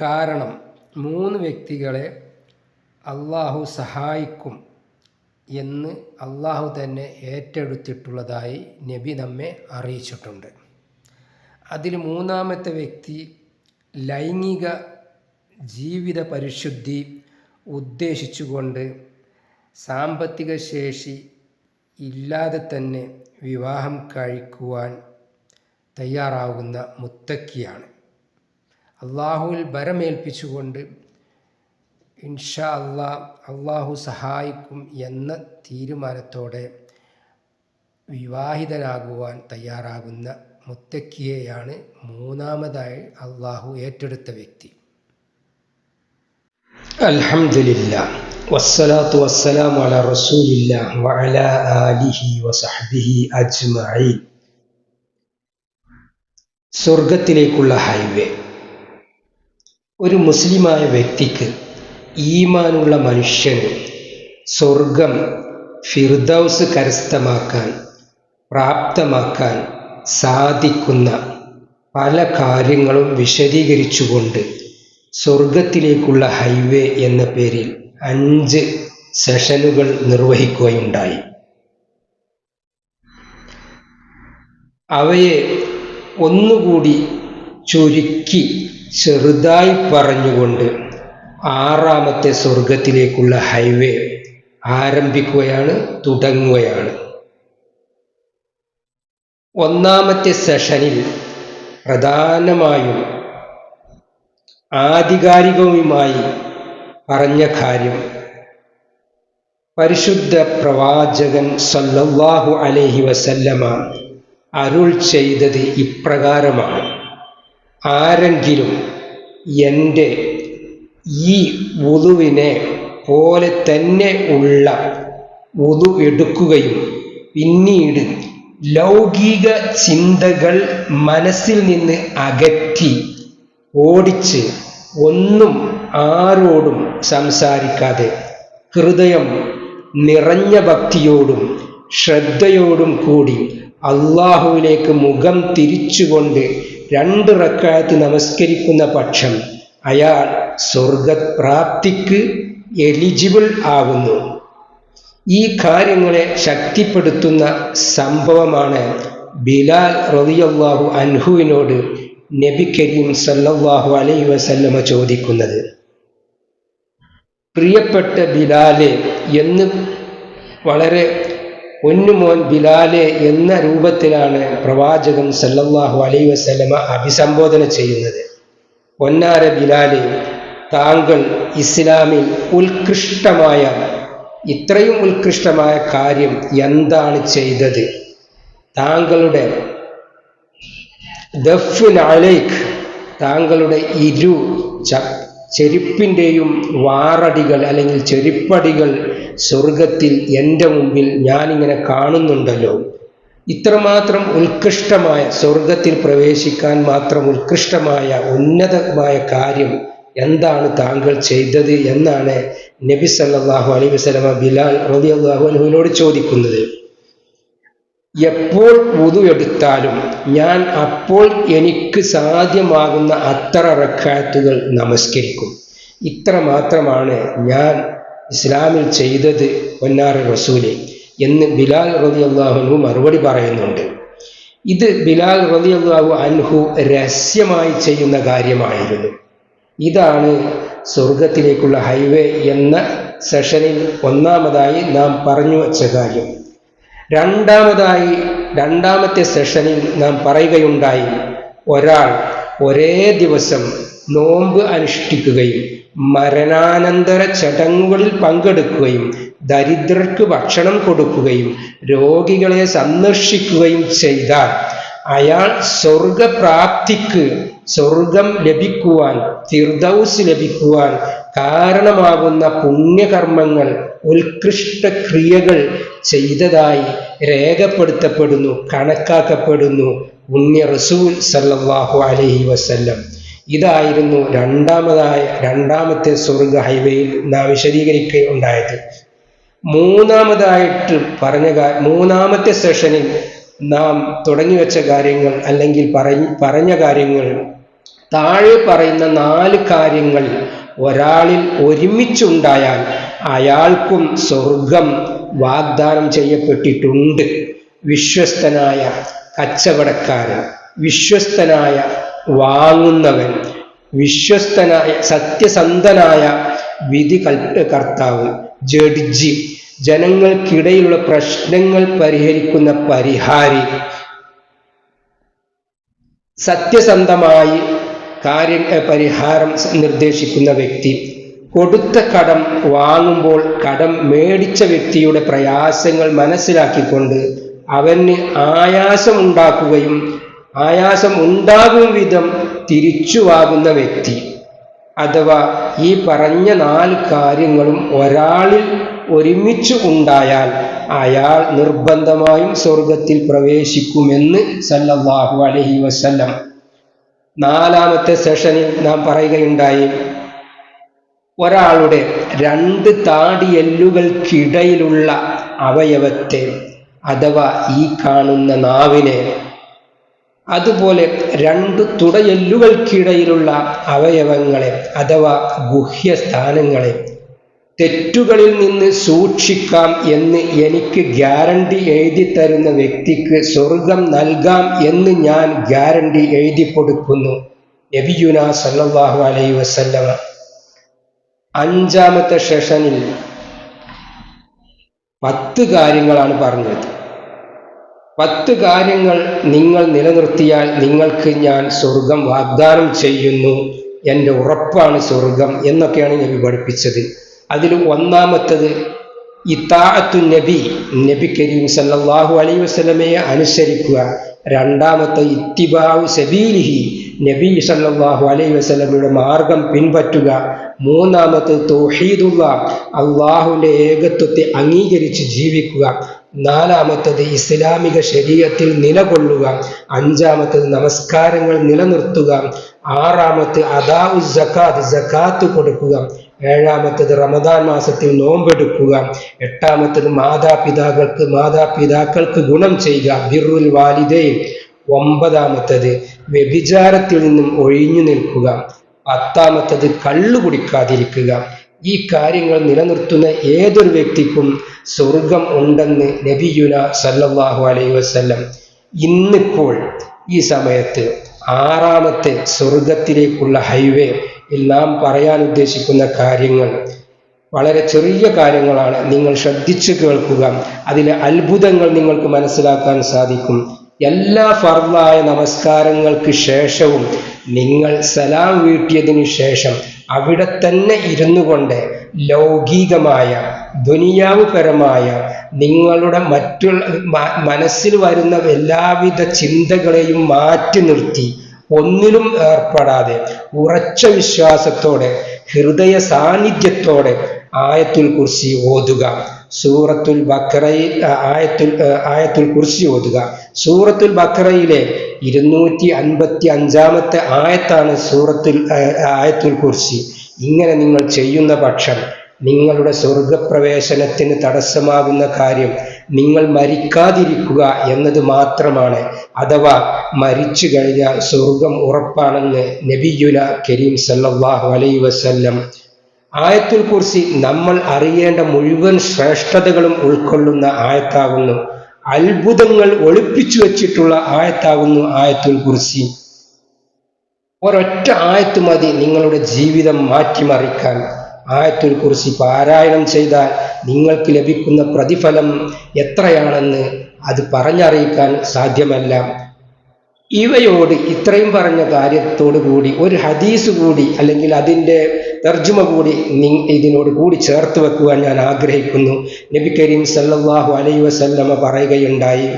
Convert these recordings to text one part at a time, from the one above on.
കാരണം മൂന്ന് വ്യക്തികളെ അള്ളാഹു സഹായിക്കും എന്ന് അള്ളാഹു തന്നെ ഏറ്റെടുത്തിട്ടുള്ളതായി നബി നമ്മെ അറിയിച്ചിട്ടുണ്ട്. അതിൽ മൂന്നാമത്തെ വ്യക്തി ലൈംഗിക ജീവിത പരിശുദ്ധി ഉദ്ദേശിച്ചുകൊണ്ട് സാമ്പത്തിക ശേഷി ഇല്ലാതെ തന്നെ വിവാഹം കഴിക്കുവാൻ തയ്യാറാകുന്ന മുത്തക്കിയാണ്. അള്ളാഹുവിൽ ഭരമേൽപ്പിച്ചുകൊണ്ട് ഇൻഷാ അള്ളാ അള്ളാഹു സഹായിക്കും എന്ന തീരുമാനത്തോടെ വിവാഹിതനാകുവാൻ തയ്യാറാകുന്ന മുത്തക്കിയെയാണ് മൂന്നാമതായി അള്ളാഹു ഏറ്റെടുത്ത വ്യക്തി. അൽഹംദുലില്ല. വസ്സലാത്തു വസ്സലാമു അല ആലിഹി സ്വർഗത്തിലേക്കുള്ള ഹൈവേ. ഒരു മുസ്ലിമായ വ്യക്തിക്ക് ഈമാനുള്ള മനുഷ്യന് സ്വർഗം ഫിർദൌസ് കരസ്ഥമാക്കാൻ പ്രാപ്തമാക്കാൻ സാധിക്കുന്ന പല കാര്യങ്ങളും വിശദീകരിച്ചുകൊണ്ട് സ്വർഗത്തിലേക്കുള്ള ഹൈവേ എന്ന പേരിൽ അഞ്ച് സെഷനുകൾ നിർവഹിക്കുകയുണ്ടായി. അവയെ ഒന്നുകൂടി ചുരുക്കി ചെറുതായി പറഞ്ഞുകൊണ്ട് ആറാമത്തെ സ്വർഗത്തിലേക്കുള്ള ഹൈവേ ആരംഭിക്കുകയാണ് തുടങ്ങുകയാണ്. ഒന്നാമത്തെ സെഷനിൽ പ്രധാനമായും ആധികാരികവുമായി പറഞ്ഞ കാര്യം പരിശുദ്ധ പ്രവാചകൻ സല്ലല്ലാഹു അലൈഹി വസല്ലമ അരുൾ ചെയ്തത് ഇപ്രകാരമാണ്. ആരെങ്കിലും എന്റെ ഈ വുതുവിനെ പോലെ തന്നെ ഉള്ള വുതു എടുക്കുകയും പിന്നീട് ലൗകിക ചിന്തകൾ മനസ്സിൽ നിന്ന് അകറ്റി ഓടിച്ച് ഒന്നും ആരോടും സംസാരിക്കാതെ ഹൃദയം നിറഞ്ഞ ഭക്തിയോടും ശ്രദ്ധയോടും കൂടി അള്ളാഹുവിലേക്ക് മുഖം തിരിച്ചുകൊണ്ട് രണ്ട് റക്കായത്ത് നമസ്കരിക്കുന്ന പക്ഷം അയാൾ സ്വർഗപ്രാപ്തിക്ക് എലിജിബിൾ ആകുന്നു. ഈ കാര്യങ്ങളെ ശക്തിപ്പെടുത്തുന്ന സംഭവമാണ് ബിലാൽ റളിയല്ലാഹു അൻഹുവിനോട് നബി കരീം സല്ലാഹു അലൈഹി വസല്ലമ ചോദിക്കുന്നത്. പ്രിയപ്പെട്ട ബിലാലെ എന്ന് വളരെ പൊന്നുമോൻ ബിലാലെ എന്ന രൂപത്തിലാണ് പ്രവാചകൻ സല്ലല്ലാഹു അലൈ വസല്ലമ അഭിസംബോധന ചെയ്യുന്നത്. പൊന്നാര ബിലാലെ താങ്കൾ ഇസ്ലാമിൽ ഉത്കൃഷ്ടമായ ഇത്രയും ഉത്കൃഷ്ടമായ കാര്യം എന്താണ് ചെയ്തത്? താങ്കളുടെ ദഫുൻ അലൈഖ് താങ്കളുടെ ഇരു ചെരുപ്പിന്റെയും വാറടികൾ അല്ലെങ്കിൽ ചെരുപ്പടികൾ സ്വർഗത്തിൽ എന്റെ മുമ്പിൽ ഞാനിങ്ങനെ കാണുന്നുണ്ടല്ലോ. ഇത്രമാത്രം ഉത്കൃഷ്ടമായ സ്വർഗത്തിൽ പ്രവേശിക്കാൻ മാത്രം ഉത്കൃഷ്ടമായ ഉന്നതമായ കാര്യം എന്താണ് താങ്കൾ ചെയ്തത് എന്നാണ് നബി സല്ലാഹു അലൈ വസല്ലമ ബിലാൽ റബി അള്ളാഹു അലഹുവിനോട് ചോദിക്കുന്നത്. എപ്പോൾ വുതു എടുത്താലും ഞാൻ അപ്പോൾ എനിക്ക് സാധ്യമാകുന്ന അത്ര റക്കാത്തുകൾ നമസ്കരിക്കും. ഇത്ര മാത്രമാണ് ഞാൻ ഇസ്ലാമിൽ ചെയ്തത് ഒന്നാറ് റസൂലെ എന്ന് ബിലാൽ റതി അള്ളാഹുനു മറുപടി പറയുന്നുണ്ട്. ഇത് ബിലാൽ റതി അള്ളാഹു അൻഹു രഹസ്യമായി ചെയ്യുന്ന കാര്യമായിരുന്നു. ഇതാണ് സ്വർഗത്തിലേക്കുള്ള ഹൈവേ എന്ന സെഷനിൽ ഒന്നാമതായി നാം പറഞ്ഞു വച്ച കാര്യം. രണ്ടാമതായി രണ്ടാമത്തെ സെഷനിൽ നാം പറയുകയുണ്ടായി ഒരാൾ ഒരേ ദിവസം നോമ്പ് അനുഷ്ഠിക്കുകയും മരണാനന്തര ചടങ്ങുകളിൽ പങ്കെടുക്കുകയും ദരിദ്രർക്ക് ഭക്ഷണം കൊടുക്കുകയും രോഗികളെ സന്ദർശിക്കുകയും ചെയ്താൽ അയാൾ സ്വർഗപ്രാപ്തിക്ക് സ്വർഗം ലഭിക്കുവാൻ ഫിർദൌസ് ലഭിക്കുവാൻ കാരണമാകുന്ന പുണ്യകർമ്മങ്ങൾ ഉത്കൃഷ്ട ക്രിയകൾ ചെയ്തതായി രേഖപ്പെടുത്തപ്പെടുന്നു കണക്കാക്കപ്പെടുന്നു. പുണ്യ റസൂൽ സല്ലല്ലാഹു അലൈഹി വസല്ലം. ഇതായിരുന്നു രണ്ടാമതായ രണ്ടാമത്തെ സ്വർഗ ഹൈവേയിൽ നാം വിശദീകരിക്കുകയുണ്ടായത് മൂന്നാമതായിട്ട് പറഞ്ഞ മൂന്നാമത്തെ സെഷനിൽ നാം തുടങ്ങി വെച്ച കാര്യങ്ങൾ അല്ലെങ്കിൽ പറഞ്ഞ പറഞ്ഞ കാര്യങ്ങൾ താഴെ പറയുന്ന നാല് കാര്യങ്ങൾ ഒരാളിൽ ഒരുമിച്ചുണ്ടായാൽ അയാൾക്കും സ്വർഗം വാഗ്ദാനം ചെയ്യപ്പെട്ടിട്ടുണ്ട്. വിശ്വസ്തനായ കച്ചവടക്കാരൻ വിശ്വസ്തനായ വാങ്ങുന്നവൻ വിശ്വസ്തനായ സത്യസന്ധനായ വിധി കർത്താവ് ജഡ്ജി. ജനങ്ങൾക്കിടയിലുള്ള പ്രശ്നങ്ങൾ പരിഹരിക്കുന്ന പരിഹാരി. സത്യസന്ധമായി കാര്യ പരിഹാരം നിർദ്ദേശിക്കുന്ന വ്യക്തി. കൊടുത്ത കടം വാങ്ങുമ്പോൾ കടം മേടിച്ച വ്യക്തിയുടെ പ്രയാസങ്ങൾ മനസ്സിലാക്കിക്കൊണ്ട് അവന് ആയാസം ഉണ്ടാക്കുകയും ആയാസം ഉണ്ടാകും വിധം തിരിച്ചുവാകുന്ന വ്യക്തി. അഥവാ ഈ പറഞ്ഞ നാല് കാര്യങ്ങളും ഒരാളിൽ ഒരുമിച്ച് ഉണ്ടായാൽ അയാൾ നിർബന്ധമായും സ്വർഗത്തിൽ പ്രവേശിക്കുമെന്ന് സല്ലല്ലാഹു അലഹി വസല്ലം. നാലാമത്തെ സെഷനിൽ നാം പറയുകയുണ്ടായി ഒരാളുടെ രണ്ട് താടിയെല്ലുകൾക്കിടയിലുള്ള അവയവത്തെ അഥവാ ഈ കാണുന്ന നാവിനെ അതുപോലെ രണ്ട് തുടയെല്ലുകൾക്കിടയിലുള്ള അവയവങ്ങളെ അഥവാ ഗുഹ്യസ്ഥാനങ്ങളെ തെറ്റുകളിൽ നിന്ന് സൂക്ഷിക്കാം എന്ന് എനിക്ക് ഗ്യാരണ്ടി എഴുതി തരുന്ന വ്യക്തിക്ക് സ്വർഗം നൽകാം എന്ന് ഞാൻ ഗ്യാരണ്ടി എഴുതി കൊടുക്കുന്നു. നബിയുന സല്ലല്ലാഹു അലൈഹി വസല്ലമ. അഞ്ചാമത്തെ സെഷനിൽ പത്ത് കാര്യങ്ങളാണ് പറഞ്ഞത്. പത്ത് കാര്യങ്ങൾ നിങ്ങൾ നിലനിർത്തിയാൽ നിങ്ങൾക്ക് ഞാൻ സ്വർഗം വാഗ്ദാനം ചെയ്യുന്നു. എന്റെ ഉറപ്പാണ് സ്വർഗം എന്നൊക്കെയാണ് നബി പഠിപ്പിച്ചത്. അതിൽ ഒന്നാമത്തത് ഇത്താഅത്തു നബി നബി കരീം സല്ലല്ലാഹു അലൈഹി വസല്ലമയെ അനുസരിക്കുക. രണ്ടാമത്തെ ഇത്തിബാവു സബീലിഹി നബി സല്ലല്ലാഹു അലൈഹി വസല്ലമയുടെ മാർഗം പിൻപറ്റുക. മൂന്നാമത്തത് തൗഹീദുള്ള അള്ളാഹുവിന്റെ ഏകത്വത്തെ അംഗീകരിച്ച് ജീവിക്കുക. നാലാമത്തത് ഇസ്ലാമിക ശരീരത്തിൽ നിലകൊള്ളുക. അഞ്ചാമത്തത് നമസ്കാരങ്ങൾ നിലനിർത്തുക. ആറാമത്തെ അദാഉ ജക്കാത്ത് ജക്കാത്ത് കൊടുക്കുക. ഏഴാമത്തത് റമദാൻ മാസത്തിൽ നോമ്പെടുക്കുക. എട്ടാമത്തത് മാതാപിതാക്കൾക്ക് മാതാപിതാക്കൾക്ക് ഗുണം ചെയ്യുക. ബിറുൽ വാലിദയും ഒമ്പതാമത്തത് വ്യഭിചാരത്തിൽ നിന്നും ഒഴിഞ്ഞു നിൽക്കുക. പത്താമത്തത് കള്ളു കുടിക്കാതിരിക്കുക. ഈ കാര്യങ്ങൾ നിലനിർത്തുന്ന ഏതൊരു വ്യക്തിക്കും സ്വർഗം ഉണ്ടെന്ന് നബിയുന സല്ലല്ലാഹു അലൈഹി വസല്ലം ഇന്നിപ്പോൾ ഈ സമയത്ത് ആറാമത്തെ സ്വർഗത്തിലേക്കുള്ള ഹൈവേ നാം പറയാൻ ഉദ്ദേശിക്കുന്ന കാര്യങ്ങൾ വളരെ ചെറിയ കാര്യങ്ങളാണ്. നിങ്ങൾ ശ്രദ്ധിച്ചു കേൾക്കുക. അതിലെ അത്ഭുതങ്ങൾ നിങ്ങൾക്ക് മനസ്സിലാക്കാൻ സാധിക്കും. എല്ലാ ഫർദായ നമസ്കാരങ്ങൾക്ക് ശേഷവും നിങ്ങൾ സലാം വീട്ടിയതിനു ശേഷം അവിടെ തന്നെ ഇരുന്നു കൊണ്ട് ലൗകികമായ ദുനിയാവുപരമായ നിങ്ങളുടെ മറ്റുള്ള മനസ്സിൽ വരുന്ന എല്ലാവിധ ചിന്തകളെയും മാറ്റി നിർത്തി ഒന്നിലും ഏർപ്പെടാതെ ഉറച്ച വിശ്വാസത്തോടെ ഹൃദയ സാന്നിധ്യത്തോടെ ആയത്തുൽ കുർസി ഓതുക. സൂറത്തുൽ ബക്കറയിൽ ആയത്തുൽ ആയത്തുൽ കുർസി ഓതുക. സൂറത്തുൽ ബക്കറയിലെ ഇരുന്നൂറ്റി അൻപത്തി അഞ്ചാമത്തെ ആയത്താണ് സൂറത്തിൽ ആയത്തുൽ കുർസി. ഇങ്ങനെ നിങ്ങൾ ചെയ്യുന്ന പക്ഷം നിങ്ങളുടെ സ്വർഗപ്രവേശനത്തിന് തടസ്സമാകുന്ന കാര്യം നിങ്ങൾ മരിക്കാതിരിക്കുക എന്നത് മാത്രമാണ്. അഥവാ മരിച്ചു കഴിഞ്ഞാൽ സ്വർഗം ഉറപ്പാണെന്ന് നബിയുല കരീം സല്ലാഹു അലൈ വസല്ലം. ആയത്തുൽ കുർസി നമ്മൾ അറിയേണ്ട മുഴുവൻ ശ്രേഷ്ഠതകളും ഉൾക്കൊള്ളുന്ന ആയത്താകുന്നു. അത്ഭുതങ്ങൾ ഒളിപ്പിച്ചു വച്ചിട്ടുള്ള ആയത്താകുന്നു ആയത്തുൽ കുർസി. ഒരൊറ്റ ആയത്ത് മതി നിങ്ങളുടെ ജീവിതം മാറ്റിമറിക്കാൻ. ആയത്തുൽ കുറിച്ച് പാരായണം ചെയ്താൽ നിങ്ങൾക്ക് ലഭിക്കുന്ന പ്രതിഫലം എത്രയാണെന്ന് അത് പറഞ്ഞറിയിക്കാൻ സാധ്യമല്ല. ഇവയോട് ഇത്രയും പറഞ്ഞ കാര്യത്തോടു കൂടി ഒരു ഹദീസ് കൂടി അല്ലെങ്കിൽ അതിന്റെ തർജമ കൂടി ഇതിനോട് കൂടി ചേർത്ത് വെക്കുവാൻ ഞാൻ ആഗ്രഹിക്കുന്നു. നബി കരീം സല്ലാഹു അലൈ വസല്ലമ പറയുകയുണ്ടായി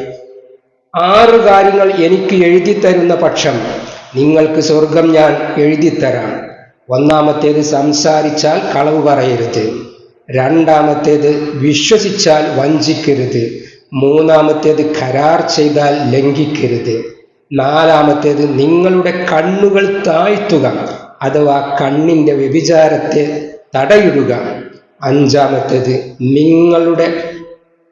ആറ് കാര്യങ്ങൾ എനിക്ക് എഴുതി തരുന്ന പക്ഷം നിങ്ങൾക്ക് സ്വർഗം ഞാൻ എഴുതിത്തരാം ഒന്നാമത്തേത് സംസാരിച്ചാൽ കളവ് പറയരുത്. രണ്ടാമത്തേത് വിശ്വസിച്ചാൽ വഞ്ചിക്കരുത്. മൂന്നാമത്തേത് കരാർ ചെയ്താൽ ലംഘിക്കരുത്. നാലാമത്തേത് നിങ്ങളുടെ കണ്ണുകൾ താഴ്ത്തുക അഥവാ കണ്ണിന്റെ വ്യഭിചാരത്തെ തടയിടുക. അഞ്ചാമത്തേത് നിങ്ങളുടെ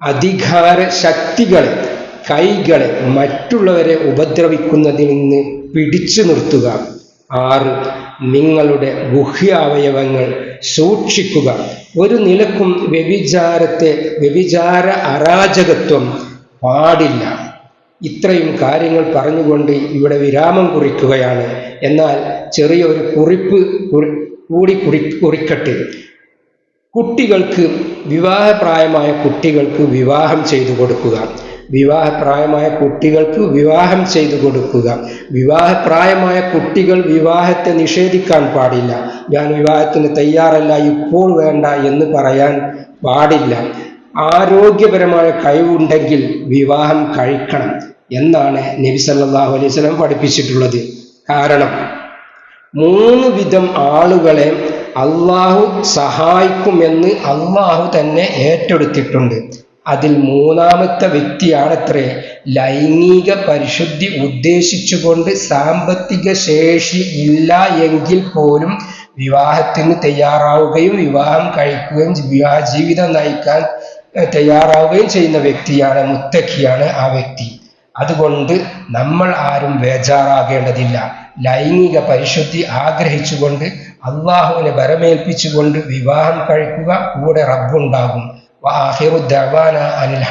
അധികാര ശക്തികളെ കൈകളെ മറ്റുള്ളവരെ ഉപദ്രവിക്കുന്നതിൽ നിന്ന് പിടിച്ചു നിർത്തുക. ആറ് നിങ്ങളുടെ ഗുഹ്യാവയവങ്ങൾ സൂക്ഷിക്കുക. ഒരു നിലക്കും വ്യഭിചാരത്തെ വ്യഭിചാര അരാജകത്വം പാടില്ല. ഇത്രയും കാര്യങ്ങൾ പറഞ്ഞുകൊണ്ട് ഇവിടെ വിരാമം കുറിക്കുകയാണ്. എന്നാൽ ചെറിയൊരു കുറിപ്പ് കുറി- കൂടി കുറി കുറിക്കട്ടെ. കുട്ടികൾക്ക് വിവാഹപ്രായമായ കുട്ടികൾക്ക് വിവാഹം ചെയ്തു കൊടുക്കുക. വിവാഹപ്രായമായ കുട്ടികൾക്ക് വിവാഹം ചെയ്തു കൊടുക്കുക. വിവാഹപ്രായമായ കുട്ടികൾ വിവാഹത്തെ നിഷേധിക്കാൻ പാടില്ല. ഞാൻ വിവാഹത്തിന് തയ്യാറല്ല ഇപ്പോൾ വേണ്ട എന്ന് പറയാൻ പാടില്ല. ആരോഗ്യപരമായ കഴിവുണ്ടെങ്കിൽ വിവാഹം കഴിക്കണം. എന്നാണ് നബി സല്ലാഹു അലൈഹി വസല്ലം പഠിപ്പിച്ചിട്ടുള്ളത്. കാരണം മൂന്ന് വിധം ആളുകളെ അള്ളാഹു സഹായിക്കുമെന്ന് അള്ളാഹു തന്നെ ഏറ്റെടുത്തിട്ടുണ്ട്. അതിൽ മൂന്നാമത്തെ വ്യക്തിയാണത്രേ ലൈംഗിക പരിശുദ്ധി ഉദ്ദേശിച്ചുകൊണ്ട് സാമ്പത്തിക ശേഷി ഇല്ല എങ്കിൽ പോലും വിവാഹത്തിന് തയ്യാറാവുകയും വിവാഹം കഴിക്കുകയും വിവാഹ ജീവിതം നയിക്കാൻ തയ്യാറാവുകയും ചെയ്യുന്ന വ്യക്തിയാണ് മുത്തക്കിയാണ് ആ വ്യക്തി. അതുകൊണ്ട് നമ്മൾ ആരും ബേജാറാകേണ്ടതില്ല. ലൈംഗിക പരിശുദ്ധി ആഗ്രഹിച്ചുകൊണ്ട് അള്ളാഹുവിനെ ബരമേൽപ്പിച്ചുകൊണ്ട് വിവാഹം കഴിക്കുക കൂടെ റബ്ബുണ്ടാകും. വാഹിറു ദഅവാന അനിൽ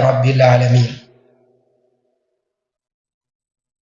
റബ്ബിൽ ആലമീൻ.